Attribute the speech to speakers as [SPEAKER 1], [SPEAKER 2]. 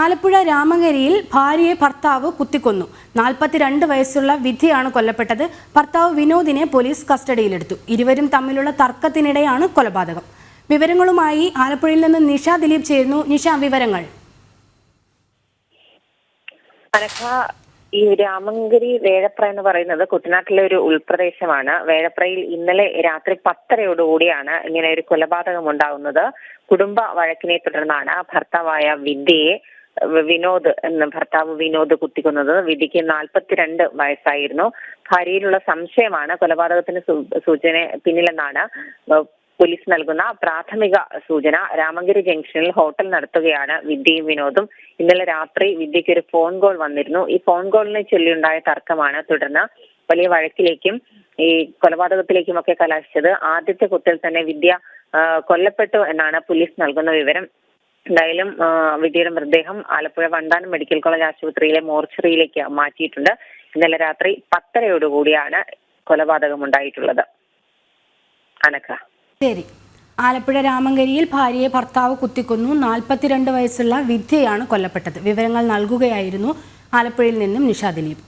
[SPEAKER 1] ആലപ്പുഴ രാമങ്കരിയിൽ ഭാര്യയെ ഭർത്താവ് കുത്തിക്കൊന്നു. നാൽപ്പത്തിരണ്ട് വയസ്സുള്ള വിധിയാണ് കൊല്ലപ്പെട്ടത്. ഭർത്താവ് വിനോദിനെ പോലീസ് കസ്റ്റഡിയിലെടുത്തു. ഇരുവരും തമ്മിലുള്ള തർക്കത്തിനിടെയാണ് കൊലപാതകം. വിവരങ്ങളുമായി ആലപ്പുഴയിൽ നിന്ന് നിഷ ദിലീപ് ചേരുന്നു. നിഷ വിവരങ്ങൾ.
[SPEAKER 2] ഈ രാമങ്കരി വേഴപ്ര എന്ന് പറയുന്നത് കുട്ടനാട്ടിലെ ഒരു ഉൾപ്രദേശമാണ്. വേഴപ്രയിൽ ഇന്നലെ രാത്രി പത്തരയോടുകൂടിയാണ് ഇങ്ങനെ ഒരു കൊലപാതകം ഉണ്ടാകുന്നത് കുടുംബ വഴക്കിനെ തുടർന്നാണ് ഭർത്താവായ വിദ്യയെ വിനോദ് എന്ന ഭർത്താവ് വിനോദ് കുത്തിക്കുന്നത് വിധിക്ക് നാൽപ്പത്തിരണ്ട് വയസ്സായിരുന്നു. ഭാര്യയിലുള്ള സംശയമാണ്. കൊലപാതകത്തിന് സൂചന പിന്നിലെന്നാണ് പോലീസ് നൽകുന്ന പ്രാഥമിക സൂചന. രാമങ്കരി ജംഗ്ഷനിൽ ഹോട്ടൽ നടത്തുകയാണ് വിദ്യയും വിനോദും. ഇന്നലെ രാത്രി വിദ്യയ്ക്ക് ഒരു ഫോൺ കോൾ വന്നിരുന്നു. ഈ ഫോൺ കോളിനെ ചൊല്ലിയുണ്ടായ തർക്കമാണ്. തുടർന്ന് വലിയ വഴക്കിലേക്കും ഈ കൊലപാതകത്തിലേക്കും ഒക്കെ കലാശിച്ചത്. ആദ്യത്തെ കുത്തിൽ തന്നെ വിദ്യ കൊല്ലപ്പെട്ടു എന്നാണ് പോലീസ് നൽകുന്ന വിവരം. എന്തായാലും വിജയുടെ മൃതദേഹം ആലപ്പുഴ വണ്ടാനം മെഡിക്കൽ കോളേജ് ആശുപത്രിയിലെ മോർച്ചറിയിലേക്ക് മാറ്റിയിട്ടുണ്ട്. ഇന്നലെ രാത്രി പത്തരയോടുകൂടിയാണ് കൊലപാതകം ഉണ്ടായിട്ടുള്ളത് അനക്ക
[SPEAKER 1] ശരി. ആലപ്പുഴ രാമങ്കരിയിൽ ഭാര്യയെ ഭർത്താവ് കുത്തിക്കൊന്നു. നാൽപ്പത്തിരണ്ട് വയസ്സുള്ള വിദ്യയാണ് കൊല്ലപ്പെട്ടത്. വിവരങ്ങൾ നൽകുകയായിരുന്നു ആലപ്പുഴയിൽ നിന്നും നിഷ ദിലീപ്